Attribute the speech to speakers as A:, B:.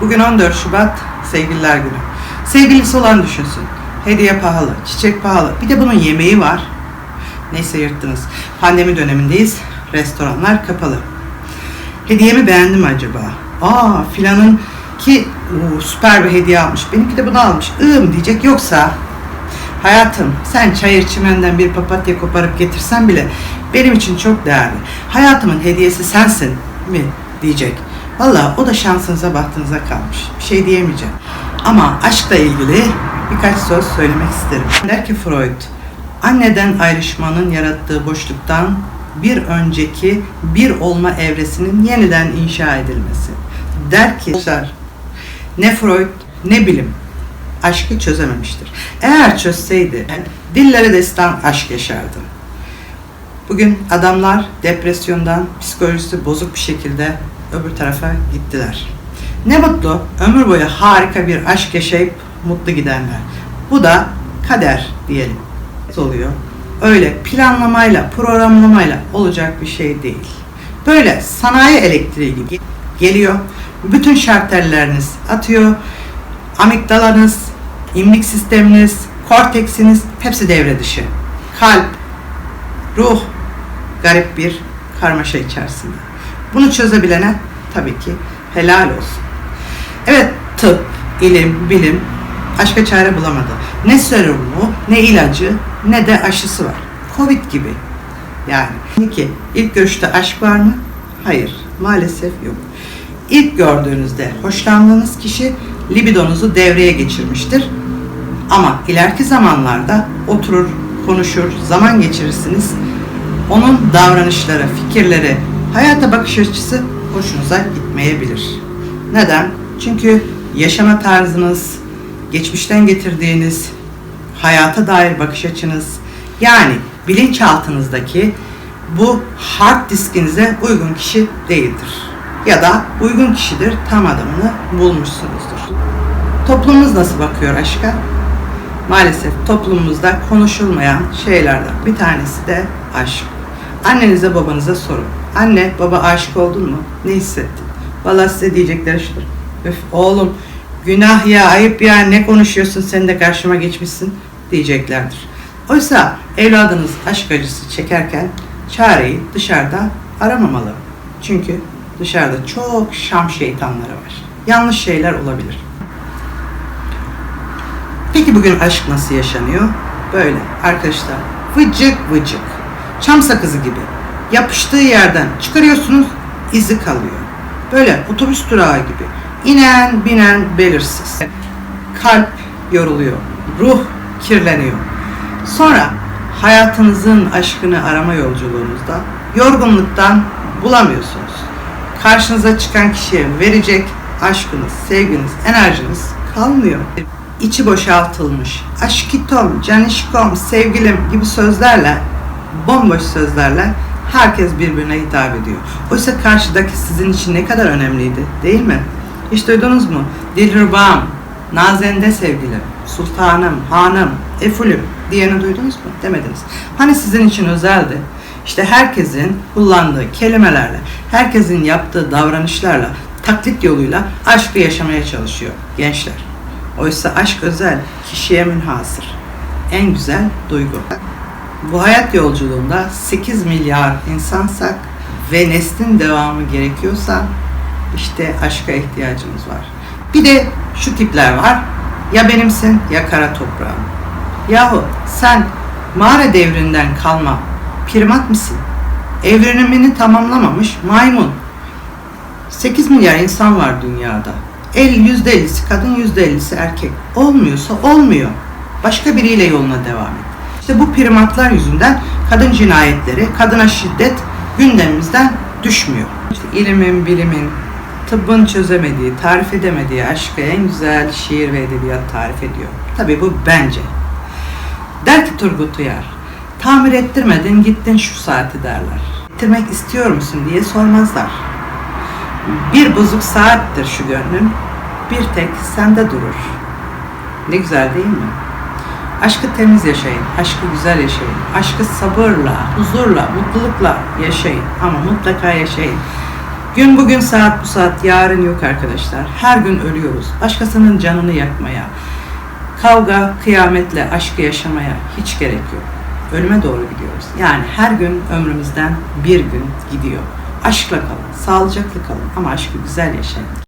A: Bugün 14 Şubat Sevgililer Günü. Sevgilisi olan düşünsün. Hediye pahalı, çiçek pahalı. Bir de bunun yemeği var. Neyse yırttınız. Pandemi dönemindeyiz. Restoranlar kapalı. Hediyemi beğendim mi acaba? Aa filanın ki uu, süper bir hediye almış. Benimki de bunu almış. Iğım diyecek yoksa hayatım sen çayır çimenden bir papatya koparıp getirsen bile benim için çok değerli. Hayatımın hediyesi sensin mi diyecek. Valla o da şansınıza bahtınıza kalmış. Bir şey diyemeyeceğim. Ama aşkla ilgili birkaç söz söylemek isterim. Der ki Freud, anneden ayrışmanın yarattığı boşluktan bir önceki bir olma evresinin yeniden inşa edilmesi. Der ki ne Freud ne bilim aşkı çözememiştir. Eğer çözseydi dillere destan aşk yaşardı. Bugün adamlar depresyondan psikolojisi bozuk bir şekilde öbür tarafa gittiler. Ne mutlu ömür boyu harika bir aşk yaşayıp mutlu gidenler. Bu da kader diyelim. Oluyor. Öyle planlamayla, programlamayla olacak bir şey değil. Böyle sanayi elektriği gibi geliyor. Bütün şartelleriniz atıyor. Amigdalanız, imlik sisteminiz, korteksiniz hepsi devre dışı. Kalp, ruh garip bir karmaşa içerisinde. Bunu çözebilene tabii ki helal olsun. Evet tıp, ilim, bilim aşka çare bulamadı. Ne serumu, ne ilacı, ne de aşısı var. Covid gibi. Yani ki ilk görüşte aşk var mı? Hayır, maalesef yok. İlk gördüğünüzde hoşlandığınız kişi libidonuzu devreye geçirmiştir. Ama ileriki zamanlarda oturur, konuşur, zaman geçirirsiniz. Onun davranışları, fikirleri, hayata bakış açısı hoşunuza gitmeyebilir. Neden? Çünkü yaşama tarzınız, geçmişten getirdiğiniz hayata dair bakış açınız, yani bilinçaltınızdaki bu hard diskinize uygun kişi değildir. Ya da uygun kişidir, tam adamını bulmuşsunuzdur. Toplumumuz nasıl bakıyor aşka? Maalesef toplumumuzda konuşulmayan şeylerden bir tanesi de aşk. Annenize babanıza sorun. Anne baba aşık oldun mu? Ne hissettin? Valla size diyecekleri şudur. Öf oğlum günah ya ayıp ya ne konuşuyorsun sen de karşıma geçmişsin diyeceklerdir. Oysa evladınız aşk acısı çekerken çareyi dışarıda aramamalı. Çünkü dışarıda çok şam şeytanları var. Yanlış şeyler olabilir. Peki bugün aşk nasıl yaşanıyor? Böyle arkadaşlar vıcık vıcık. Çam sakızı gibi. Yapıştığı yerden çıkarıyorsunuz izi kalıyor. Böyle otobüs durağı gibi. İnen binen belirsiz. Kalp yoruluyor. Ruh kirleniyor. Sonra hayatınızın aşkını arama yolculuğunuzda yorgunluktan bulamıyorsunuz. Karşınıza çıkan kişiye verecek aşkınız, sevginiz, enerjiniz kalmıyor. İçi boşaltılmış, aşkitom, canişkom, sevgilim gibi sözlerle, bomboş sözlerle herkes birbirine hitap ediyor. Oysa karşıdaki sizin için ne kadar önemliydi değil mi? Hiç duydunuz mu? Dilrubam, nazende sevgilim, sultanım, hanım, efulüm diyeni duydunuz mu? Demediniz. Hani sizin için özeldi? İşte herkesin kullandığı kelimelerle, herkesin yaptığı davranışlarla, taklit yoluyla aşkı yaşamaya çalışıyor gençler. Oysa aşk özel, kişiye münhasır. En güzel duygu. Bu hayat yolculuğunda 8 milyar insansak ve neslin devamı gerekiyorsa işte aşka ihtiyacımız var. Bir de şu tipler var. Ya benimsin ya kara toprağım. Yahu sen mağara devrinden kalma primat mısın? Evrenimini tamamlamamış maymun. 8 milyar insan var dünyada. El %50'si kadın %50'si erkek. Olmuyorsa olmuyor. Başka biriyle yoluna devam et. İşte bu primatlar yüzünden kadın cinayetleri, kadına şiddet gündemimizden düşmüyor. İşte ilimin, bilimin, tıbbın çözemediği, tarif edemediği aşkı en güzel şiir ve edebiyat tarif ediyor. Tabii bu bence. Der ki Turgut Uyar, tamir ettirmedin gittin şu saati derler. Ettirmek istiyor musun diye sormazlar. Bir bozuk saattir şu gönlüm, bir tek sende durur. Ne güzel değil mi? Aşkı temiz yaşayın, aşkı güzel yaşayın, aşkı sabırla, huzurla, mutlulukla yaşayın ama mutlaka yaşayın. Gün bugün saat bu saat yarın yok arkadaşlar. Her gün ölüyoruz. Başkasının canını yakmaya, kavga, kıyametle aşkı yaşamaya hiç gerek yok. Ölüme doğru gidiyoruz. Yani her gün ömrümüzden bir gün gidiyor. Aşkla kalın, sağlıcakla kalın ama aşkı güzel yaşayın.